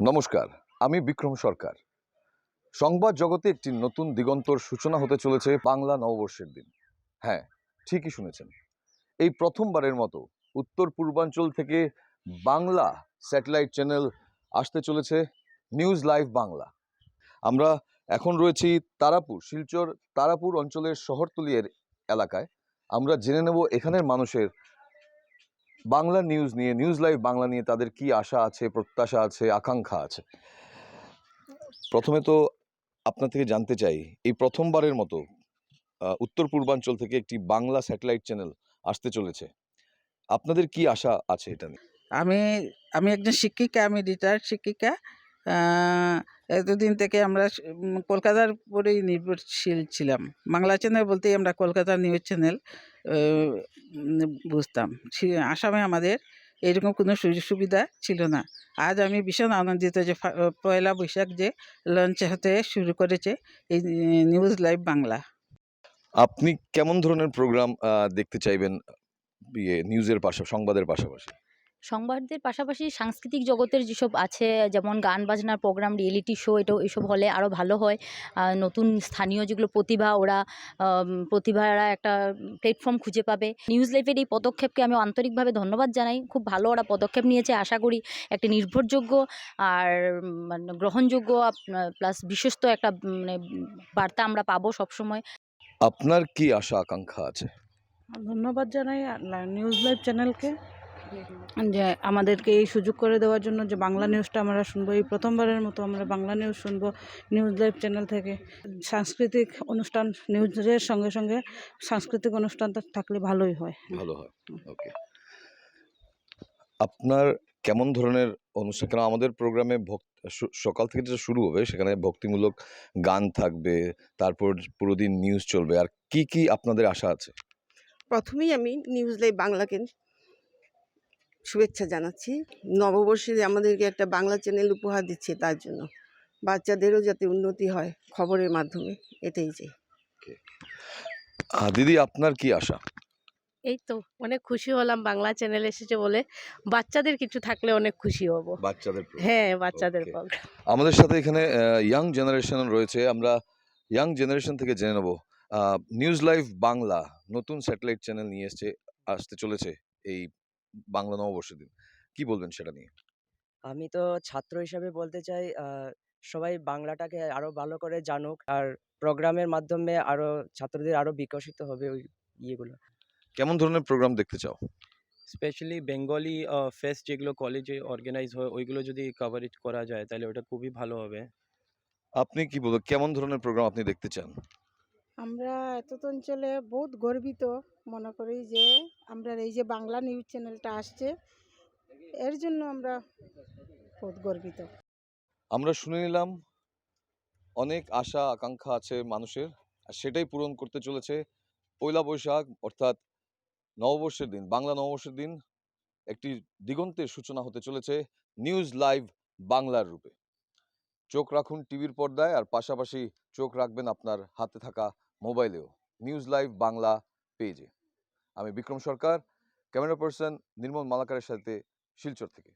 নমস্কার, আমি বিক্রম সরকার। সংবাদ জগতে একটি নতুন দিগন্তর সূচনা হতে চলেছে বাংলা নববর্ষের দিন। হ্যাঁ ঠিকই শুনেছেন। এই প্রথমবারের মতো উত্তর পূর্বাঞ্চল থেকে বাংলা স্যাটেলাইট চ্যানেল আসতে চলেছে নিউজ লাইভ বাংলা। আমরা এখন রয়েছি তারাপুর, শিলচর, তারাপুর অঞ্চলের শহরতলিয়ের এলাকায়। আমরা জেনে নেব এখানের মানুষের বাংলা নিউজ নিয়ে নিউজ লাইভ বাংলা নিয়ে তাদের কি আশা আছে, প্রত্যাশা আছে, আকাঙ্ক্ষা আছে? প্রথমে তো আপনার থেকে জানতে চাই, এই প্রথমবারের মতো উত্তর পূর্বাঞ্চল থেকে একটি বাংলা স্যাটেলাইট চ্যানেল আসতে চলেছে। আপনাদের কি আশা আছে এটা নিয়ে? আমি আমি একজন শিক্ষিকা, আমি রিটায়ার্ড শিক্ষিকা এতদিন থেকে আমরা কলকাতার উপরেই নির্ভরশীল ছিলাম। বাংলা চ্যানেল বলতেই আমরা কলকাতার নিউজ চ্যানেল বুঝতাম। আসামে আমাদের এরকম কোনো সুযোগ সুবিধা ছিল না। আজ আমি ভীষণ আনন্দিত যে পয়লা বৈশাখ যে লঞ্চ হতে শুরু করেছে এই নিউজ লাইভ বাংলা। আপনি কেমন ধরনের প্রোগ্রাম দেখতে চাইবেন ইয়ে নিউজের পাশা, সংবাদের পাশাপাশি? সংবাদদের পাশাপাশি সাংস্কৃতিক জগতের যেসব আছে যেমন গান বাজনার প্রোগ্রাম রিয়েলিটি শো এটাও এসব হলে আরও ভালো হয়। আর নতুন স্থানীয় যেগুলো প্রতিভা ওরা প্রতিভারা একটা প্ল্যাটফর্ম খুঁজে পাবে। নিউজ লাইফের এই পদক্ষেপকে আমি আন্তরিকভাবে ধন্যবাদ জানাই। খুব ভালো ওরা পদক্ষেপ নিয়েছে আশা করি একটা নির্ভরযোগ্য আর মানে গ্রহণযোগ্য প্লাস বিশ্বস্ত একটা মানে বার্তা আমরা পাবো সবসময়। আপনার কি আশা আকাঙ্ক্ষা আছে? ধন্যবাদ জানাই নিউজ লাইভ চ্যানেলকে যে আমাদেরকে এই সুযোগ করে দেওয়ার জন্য যে বাংলা নিউজটা আমরা শুনব এই প্রথমবারের মতো আমরা বাংলা নিউজ শুনব নিউজ লাইভ চ্যানেল থেকে। সাংস্কৃতিক অনুষ্ঠান নিউজের সঙ্গে সঙ্গে সাংস্কৃতিক অনুষ্ঠানটা থাকলে ভালোই হয়। ভালো হয় ওকে আপনার কেমন ধরনের অনুষ্ঠান কারণ আমাদের প্রোগ্রামে সকাল থেকে যেটা শুরু হবে সেখানে ভক্তিমূলক গান থাকবে তারপর পুরো দিন নিউজ চলবে আর কি কি আপনাদের আশা আছে? প্রথমেই আমি নিউজ লাইভ বাংলাকে শুভেচ্ছা জানাচ্ছি। নববর্ষে আমাদেরকে একটা বাংলা চ্যানেল উপহার দিচ্ছে তার জন্য। বাচ্চাদেরও যাতে উন্নতি হয় খবরের মাধ্যমে এটাই চাই। আহ, দিদি আপনার কি আশা? এই তো অনেক খুশি হলাম বাংলা চ্যানেল এসেছে বলে। বাচ্চাদের কিছু থাকলে অনেক খুশি হব। বাচ্চাদের হ্যাঁ বাচ্চাদের. প্রোগ্রাম আমাদের সাথে এখানে ইয়াং জেনারেশন রয়েছে। আমরা ইয়াং জেনারেশন থেকে জেনে নেব। নিউজ লাইভ বাংলা নতুন স্যাটেলাইট চ্যানেল নিয়ে এসছে আসতে চলেছে এই বাংলা নববর্ষের দিন। কি বলবেন সেটা নিয়ে? আমি তো ছাত্র হিসাবে বলতে চাই সবাই বাংলাটাকে আরও ভালো করে জানুক আর প্রোগ্রামের মাধ্যমে আরও ছাত্রদের আরও বিকশিত হবে ওই ইয়েগুলো। কেমন ধরনের প্রোগ্রাম দেখতে চাও? স্পেশালি বেঙ্গলি ফেস্ট যেগুলো কলেজে অর্গানাইজ হয় ওইগুলো যদি কভারেজ করা যায় তাহলে ওটা খুবই ভালো হবে। আপনি কি বলবেন কেমন ধরনের প্রোগ্রাম আপনি দেখতে চান? আমরা এতত অঞ্চলে বহুত গর্বিত মনে করি যে আমরা এই যে বাংলা নিউজ চ্যানেলটা আসছে, এর জন্য আমরা বহুত গর্বিত। আমরা শুনে নিলাম, অনেক আশা, আকাঙ্ক্ষা আছে মানুষের, আর সেটাই পূরণ করতে চলেছে পয়লা বৈশাখ, অর্থাৎ নববর্ষের দিন, বাংলা নববর্ষের দিন। একটি দিগন্তের সূচনা হতে চলেছে নিউজ লাইভ বাংলার রূপে। চোখ রাখুন টিভির পর্দায়, আর পাশাপাশি চোখ রাখবেন আপনার হাতে থাকা মোবাইলেও নিউজ লাইভ বাংলা পেজে আমি বিক্রম সরকার ক্যামেরা পার্সন নির্মল মালাকারের সাথে শিলচর থেকে।